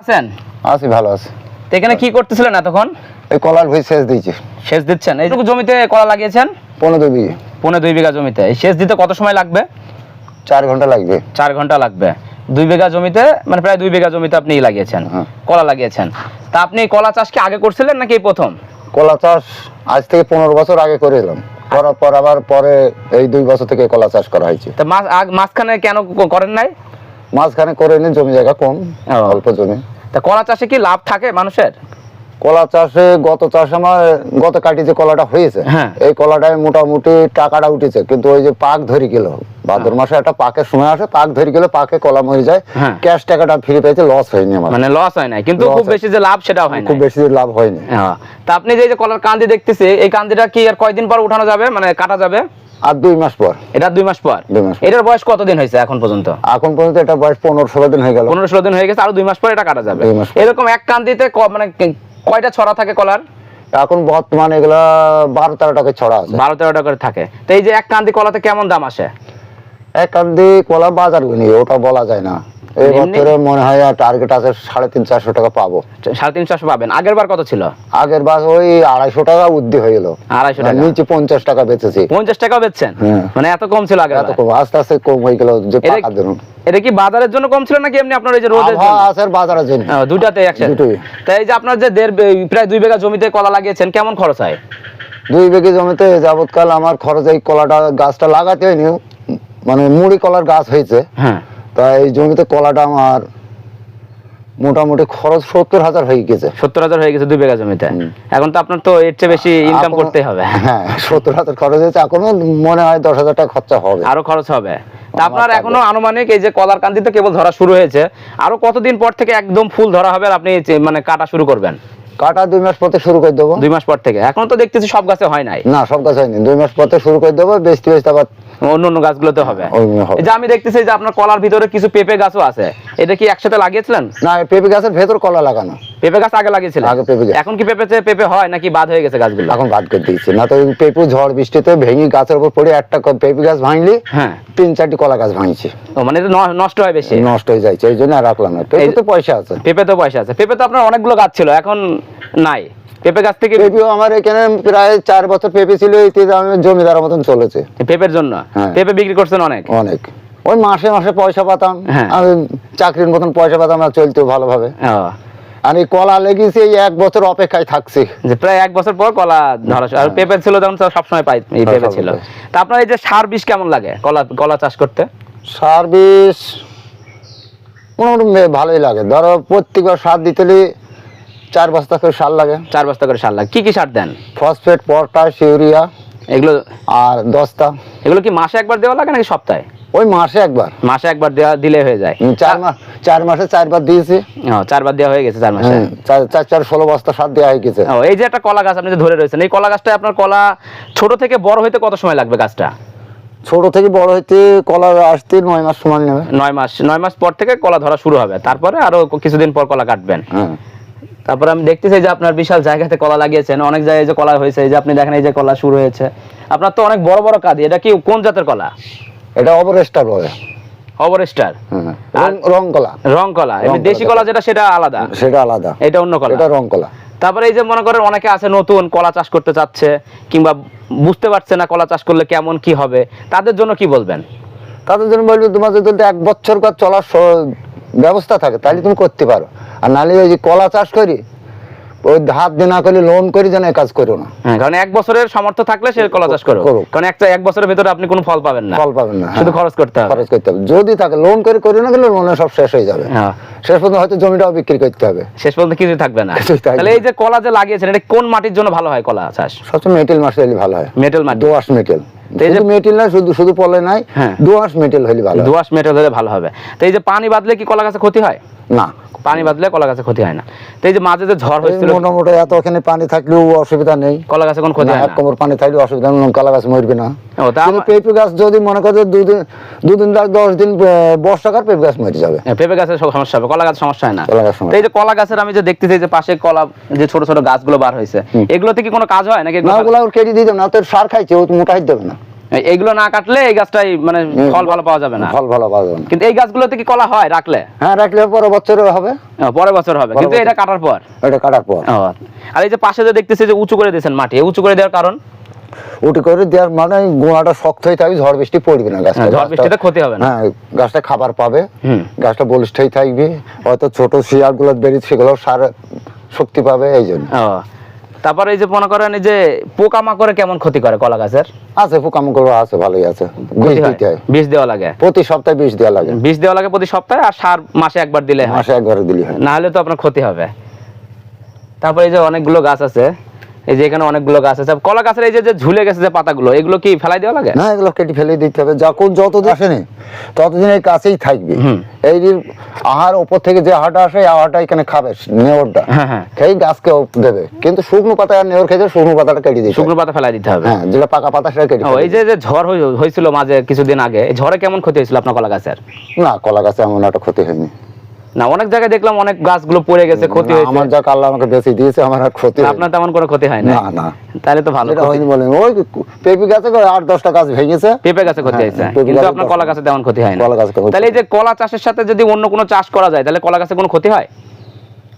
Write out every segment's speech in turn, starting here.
আছেন? আছি ভালো আছি। তো এখানে কি করতেছিলেন এতক্ষণ? এই কলার ভুই সেচ দিয়েছি। সেচ দিচ্ছেন। এইটুকু জমিতে কলা লাগিয়েছেন? পনেরো দুই বিঘে। পনেরো দুই বিঘা জমিতে। এই সেচ দিতে কত সময় লাগবে? চার ঘণ্টা লাগবে। চার ঘণ্টা লাগবে। দুই বিঘা জমিতে মানে প্রায় দুই বিঘা জমিতে আপনি লাগিয়েছেন হ্যাঁ। কলা লাগিয়েছেন। তা আপনি কলা চাষ কি আগে করছিলেন নাকি এই প্রথম? কলা চাষ আজ থেকে পনেরো বছর আগে করে এলাম। করার পর আবার পরে এই দুই বছর থেকে কলা চাষ করা হয়েছে। তা মাঝখানে কেন করেন নাই? মাঝখানে করে নি জমি জায়গা কম। অল্প জমি। তা কলা চাষে কি লাভ থাকে মানুষের? কলা চাষে গত চাষ আমার গত কাটি যে কলাটা হয়েছে হ্যাঁ। এই কলাটায় মোটামুটি টাকাটা উঠেছে। কিন্তু ওই যে পাক ধরে গেল ভাদ্র মাসে একটা পাকের সময় আসে পাক ধরে গেলে পাকে কলা মরে যায় হ্যাঁ। ক্যাশ টাকাটা ফিরে পেয়েছে লস হয়নি আমার। মানে লস হয় নাই কিন্তু খুব বেশি যে লাভ সেটা হয় না খুব বেশি লাভ হয়নি। তা আপনি যে কলার কান্দি দেখতেছে এই কান্দিটা কি আর কয়দিন পর উঠানো যাবে? মানে কাটা যাবে? আর দুই মাস পর। এটা দুই মাস পর। এটার বয়স কতদিন হয়েছে এখন পর্যন্ত? এখন পর্যন্ত এটা বয়স পনেরো ষোলো দিন হয়ে গেল। পনেরো ষোলো দিন হয়ে গেছে আরও দুই মাস পর এটা কাটা যাবে। এরকম এক কান্দিতে মানে কয়টা ছড়া থাকে কলার? এখন বর্তমানে এগুলা বারো তেরো টাকা ছড়া আছে। বারো তেরো করে থাকে। তো এই যে এক কান্দি কলাতে কেমন দাম আসে? এক কান্দি কলা বাজার ওটা বলা যায় না। এই বছরে মনে হয় টার্গেট আছে সাড়ে তিন চারশো টাকা পাবো। সাড়ে তিনশো পাবেন। আগের বার কত ছিল? আগের বার ওই আড়াইশো টাকা হয়ে গেল। আড়াইশো টাকা। নিচে পঞ্চাশ টাকা বেচেছি। পঞ্চাশ টাকাও বেচছেন? হ্যাঁ। মানে এত কম ছিল আগের এত কম আস্তে আস্তে কম হয়ে গেল যে এটা- পাকা এটা কি বাজারের জন্য কম ছিল নাকি এমনি আপনার এই যে রোদের জন্য? আছে বাজারের জন্য। দুটাতে একসাথে। দুটোই। তাই এই যে আপনার যে দেড় প্রায় দুই বিঘা জমিতে কলা লাগিয়েছেন কেমন খরচ হয়? দুই বিঘে জমিতে যাবৎকাল আমার খরচ এই কলাটা গাছটা লাগাতে হয়নি। মানে মুড়ি কলার গাছ হয়েছে। হ্যাঁ। তা এই জমিতে কলাটা আমার মোটামুটি খরচ সত্তর হাজার হয়ে গেছে। সত্তর হাজার হয়ে গেছে দুই বিঘা জমিতে? এখন তো আপনার তো এর চেয়ে বেশি ইনকাম করতে হবে। হ্যাঁ সত্তর হাজার খরচ হয়েছে। এখনও মনে হয় দশ হাজার টাকা খরচা হবে। আরও খরচ হবে। আপনার এখনও আনুমানিক এই যে কলার কান্দি তো কেবল ধরা শুরু হয়েছে। আরও কতদিন পর থেকে একদম ফুল ধরা হবে আর আপনি মানে কাটা শুরু করবেন? কাটা দুই মাস পরে শুরু করে দেবো। দুই মাস পর থেকে? এখন তো দেখতেছি সব গাছে হয় নাই। না সব গাছ হয়নি। দুই মাস পরে শুরু করে দেবো বেশি বেশি আবার অন্য অন্য গাছগুলোতে হবে। এই যে আমি দেখতেছি যে আপনার কলার ভিতরে কিছু পেঁপে গাছও আছে। এটা কি একসাথে লাগিয়েছিলেন? না পেঁপে গাছের ভেতর কলা লাগানো। পেঁপে গাছ আগে লাগিয়েছিলেন? আগে পেঁপে গাছ। এখন কি পেঁপেতে পেঁপে হয় নাকি বাদ হয়ে গেছে গাছগুলো? এখন বাদ করে দিয়েছি। না তো পেঁপু ঝড় বৃষ্টিতে ভেঙে গাছের উপর পড়ে একটা পেঁপে গাছ ভাঙলি হ্যাঁ। তিন চারটি কলা গাছ ভাঙছে। ও মানে নষ্ট হয় বেশি? নষ্ট হয়ে যাচ্ছে এই জন্য আর রাখলাম না। পেঁপে তো পয়সা আছে। পেঁপে তো পয়সা আছে। পেঁপে তো আপনার অনেকগুলো গাছ ছিল এখন নাই। পেঁপে গাছ থেকে পেঁপেও আমার এখানে প্রায় চার বছর পেঁপে ছিল এই তেজ আমি জমিদার মতন চলেছে। পেঁপের জন্য? হ্যাঁ। পেঁপে বিক্রি করছেন অনেক? অনেক। ওই মাসে মাসে পয়সা পাতাম হ্যাঁ। আমি চাকরির মতন পয়সা পাতাম আর চলতো ভালোভাবে। আর এই কলা লেগেছে এই এক বছর অপেক্ষায় থাকছি। যে প্রায় এক বছর পর কলা ধরা আর পেঁপে ছিল তখন সবসময় পাই এই পেঁপে হ্যাঁ, ছিল। তা আপনার এই যে সার বিষ কেমন লাগে কলা কলা চাষ করতে? সার্ভিস মোটামুটি মে- ভালোই লাগে। ধরো প্রত্যেকবার সার দিতে চার বস্তা করে সার লাগে। চার বস্তা করে সার লাগে। কি কি সার দেন? ফসফেট পটাশ ইউরিয়া এগুলো আর দস্তা। এগুলো কি মাসে একবার দেওয়া লাগে নাকি সপ্তাহে? ওই মাসে একবার। মাসে একবার দেওয়া দিলে হয়ে যায়। চার মাস চার মাসে চারবার দিয়েছি। চারবার দেওয়া হয়ে গেছে চার মাসে? হ্যাঁ, চার চার ষোলো বস্তা সার দেওয়া হয়ে গেছে। এই যে একটা কলা গাছ আপনি যে ধরে রয়েছেন এই কলা গাছটা আপনার কলা ছোট থেকে বড় হইতে কত সময় লাগবে গাছটা? ছোট থেকে বড় হইতে কলা আসতে নয় মাস সময় নেবে। নয় মাস নয় মাস পর থেকে কলা ধরা শুরু হবে। তারপরে আরও কিছুদিন পর কলা কাটবেন। হ্যাঁ। তারপরে আমি দেখতেছি যে আপনার বিশাল জায়গাতে কলা লাগিয়েছেন। অনেক জায়গায় যে কলা হয়েছে এই যে আপনি দেখেন এই যে কলা শুরু হয়েছে। আপনার তো অনেক বড় বড় কাঁদি এটা কি কোন জাতের কলা? এটা অবরেস্টার বলে। অবরেস্টার হ্যাঁ। রং কলা। রং কলা। দেশি কলা। কলা যেটা সেটা আলাদা? সেটা আলাদা। এটা অন্য কলা? এটা রং কলা। তারপরে এই যে মনে করেন অনেকে আছে নতুন কলা চাষ করতে চাচ্ছে কিংবা বুঝতে পারছে না কলা চাষ করলে কেমন কি হবে তাদের জন্য কি বলবেন? তাদের জন্য বলব তোমার যদি এক বছর কাজ চলার ব্যবস্থা থাকে তাহলে তুমি করতে পারো। আর নাহলে ওই যে কলা চাষ করি ওই ধার দেনা করে লোন করি যেন কাজ করো না। হ্যাঁ কারণ এক বছরের সামর্থ্য থাকলে সে কলা চাষ করো কারণ একটা এক বছরের ভেতরে আপনি কোনো ফল পাবেন না। ফল পাবেন না হ্যাঁ। শুধু খরচ করতে হবে। খরচ করতে হবে। যদি থাকে লোন করে করি না গেলে লোনে সব শেষ হয়ে যাবে। হ্যাঁ। শেষ পর্যন্ত হয়তো জমিটাও বিক্রি করতে হবে। শেষ পর্যন্ত কিছুই থাকবে না। তাহলে এই যে কলা যে লাগিয়েছেন এটা কোন মাটির জন্য ভালো হয় কলা চাষ? সবসময় মেটেল হলে ভালো হয়। মেটেল মাটি। দোয়াশ মেটেল এই যে- শুধু মেটেল না শুধু শুধু পলে নাই। দোয়াশ মেটেল হলে ভালো। দোআঁশ মেটেল হলে ভালো হবে। তো এই যে পানি বাদলে কি কলা গাছে ক্ষতি হয়? না। পানি বাদলে কলা গাছে ক্ষতি হয় না। তো এই যে মাঝে যে ঝড় হয়েছিল মোটামুটি এত ওখানে পানি থাকলেও অসুবিধা নেই। কলা গাছে কোনো ক্ষতি হয় এক না কোমর পানি থাকলে অসুবিধা নেই লঙ্কা গাছ মরবে না। পেঁপে গাছ যদি মনে করে দুদিন দুদিন দশ দিন বর্ষাকাল পেঁপে গাছ মরে যাবে। হ্যাঁ, পেঁপে গাছের সব সমস্যা হবে কলা গাছ সমস্যা হয় না। কলা এই যে কলা গাছের আমি যে দেখতেছি যে পাশে কলা যে ছোট ছোট গাছগুলো বার হয়েছে। এগুলোতে কি কোনো কাজ হয় নাকি না ওগুলো কেটে দিয়ে দেবে না তো সার খাইছে ও তো মোটা হইতে দেবে না। এই- এইগুলো না কাটলে এই গাছটাই মানে ফল ভালো পাওয়া যাবে না। ফল ভালো পাওয়া যাবে না। কিন্তু এই গাছগুলোতে কি কলা হয় রাখলে? হ্যাঁ রাখলে পরে বছরে হবে। পরের বছর হবে। কিন্তু এটা কাটার পর। এটা কাটার পর। আর এই যে পাশে যে দেখতেছি যে উঁচু করে দিয়েছেন মাটি উঁচু করে দেওয়ার কারণ? উঠে করে দেওয়ার মানে গোড়াটা শক্ত হয়ে থাকবে ঝড় বৃষ্টি পড়বে না গাছটা। হ্যাঁ, ঝড় বৃষ্টিতে ক্ষতি হবে না। হ্যাঁ গাছটা খাবার পাবে। হুম। গাছটা বলিষ্ঠ থাকবে। হয়তো ছোট শিয়ারগুলো বেরিয়ে সেগুলো সার শক্তি পাবে এই জন্য। তারপরে এই যে মনে করেন এই যে পোকামাকড়ে কেমন ক্ষতি করে কলা গাছের? আছে পোকামাকড় আছে ভালোই আছে। বিষ হয়? দিতে হয়। দেওয়া লাগে? প্রতি সপ্তাহে বিষ দেওয়া লাগে। বিষ দেওয়া লাগে প্রতি সপ্তাহে আর সার মাসে একবার দিলে হয়? মাসে একবার দিলে হয়। না হলে তো আপনার ক্ষতি হবে। তারপরে এই যে অনেকগুলো গাছ আছে এই যে এখানে অনেকগুলো গাছ আছে। কলা গাছের এই যে ঝুলে গেছে যে পাতাগুলো এগুলো কি ফেলাই দেওয়া লাগে? না এগুলো কেটে ফেলে দিতে হবে। যখন যতদিন আসেনি ততদিন এই কাছেই থাকবে। এই যে আহার ওপর থেকে যে আহারটা আসে আহারটা এখানে খাবে নেওরটা। হ্যাঁ, হ্যাঁ। খেয়ে গাছকে দেবে। কিন্তু শুকনো পাতা আর নেওর খেতে শুকনো পাতাটা কেটে দিতে শুকনো পাতা ফেলাই দিতে হবে। হ্যাঁ যেটা পাকা পাতা সেটা কেটে এই যে যে ঝড় হয়েছিল মাঝে কিছুদিন আগে ঝড়ে কেমন ক্ষতি হয়েছিল আপনার কলা গাছের? না কলা গাছে এমন একটা ক্ষতি হয়নি। না অনেক জায়গায় দেখলাম অনেক গাছগুলো পড়ে গেছে ক্ষতি হয়েছে। আমার যা কাল্লা আমাকে বেশি দিয়েছে আমার আর ক্ষতি আপনার তেমন কোনো ক্ষতি হয় না? না না। তাহলে তো ভালো হয়নি বলেন ওই পেঁপে গাছে আট দশটা গাছ ভেঙেছে। পেঁপে গাছে ক্ষতি হ্যাঁ, হয়েছে। কিন্তু আপনার কলা। গাছে তেমন ক্ষতি হয় না। কলা গাছে তাহলে এই যে কলা চাষের সাথে যদি অন্য কোনো চাষ করা যায় তাহলে কলা গাছে কোনো ক্ষতি হয়?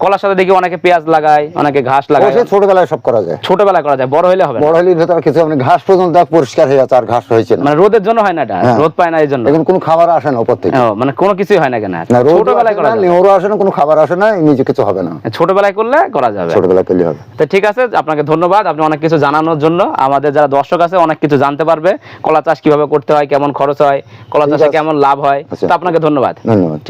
কলার সাথে দেখি অনেকে পেঁয়াজ লাগায় অনেকে ঘাস লাগায়। ছোটবেলায় সব করা যায়। ছোটবেলায় করা যায় বড় হলে হবে বড় হলে ভেতরে কিছু মানে ঘাস পর্যন্ত পরিষ্কার হয়ে যাচ্ছে আর ঘাস হয়েছে মানে রোদের জন্য হয় না এটা হ্যাঁ। রোদ পায় না এই জন্য এখন কোনো খাবার আসে না উপর থেকে। মানে কোনো কিছুই হয় না কেন ছোটবেলায় করা যাবে। নেওরও আসে না কোনো খাবার আসে না নিজে কিছু হবে না। ছোটবেলায় করলে করা যাবে। ছোটবেলা পেলে হবে। তো ঠিক আছে আপনাকে ধন্যবাদ আপনি অনেক কিছু জানানোর জন্য। আমাদের যারা দর্শক আছে অনেক কিছু জানতে পারবে কলা চাষ কীভাবে করতে হয় কেমন খরচ হয় কলা চাষে কেমন লাভ হয়। আচ্ছা। তো আপনাকে ধন্যবাদ। ধন্যবাদ।